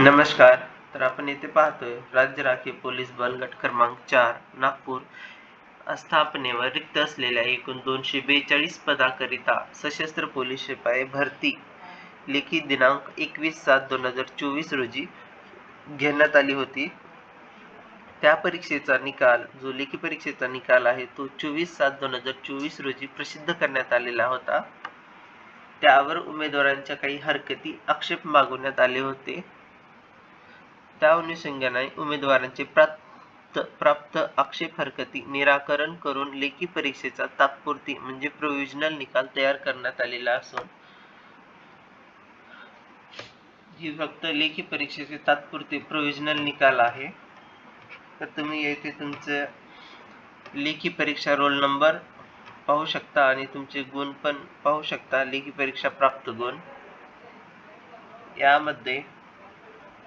नमस्कार तर आपण येथे पाहतोय राज्य राखीव पोलीस बल गट क्रमांक चार नागपूर स्थापनेवर रिक्त असलेल्या एकूण दोनशे बेचाळीस पदाकरिता सशस्त्र पोलीस शिपाई भरती. लेखी दिनांक एकवीस सात दोन हजार चोवीस रोजी घेण्यात आली होती. त्या परीक्षेचा निकाल जो लेखी परीक्षेचा निकाल आहे तो चोवीस सात दोन हजार चोवीस रोजी प्रसिद्ध करण्यात आलेला होता. त्यावर उमेदवारांच्या काही हरकती आक्षेप मागवण्यात आले होते. त्या अनुषंगाने उमेदवारांचे प्राप्त प्राप्त आक्षेप हरकती निराकरण करून लेखी परीक्षेचा तात्पुरती म्हणजे प्रोव्हिजनल निकाल तयार करण्यात आलेला असून ही फक्त लेखी परीक्षेचे तात्पुरते प्रोव्हिजनल निकाल आहे. तर तुम्ही येथे तुमचं लेखी परीक्षा रोल नंबर पाहू शकता आणि तुमचे गुण पण पाहू शकता. लेखी परीक्षा प्राप्त गुण. यामध्ये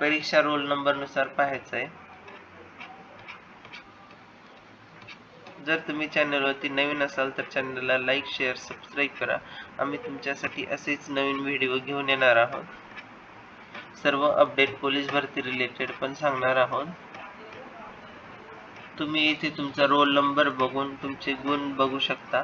परीक्षा रोल नंबरनुसार पाहायचं आहे. जर तुम्ही चॅनलवरती नवीन असाल तर चॅनलला लाईक शेअर सबस्क्राईब करा. आम्ही तुमच्यासाठी असेच नवीन व्हिडिओ घेऊन येणार आहोत. सर्व अपडेट पोलीस भरती रिलेटेड पण सांगणार आहोत. तुम्ही इथे तुमचा रोल नंबर बघून तुमचे गुण बघू शकता.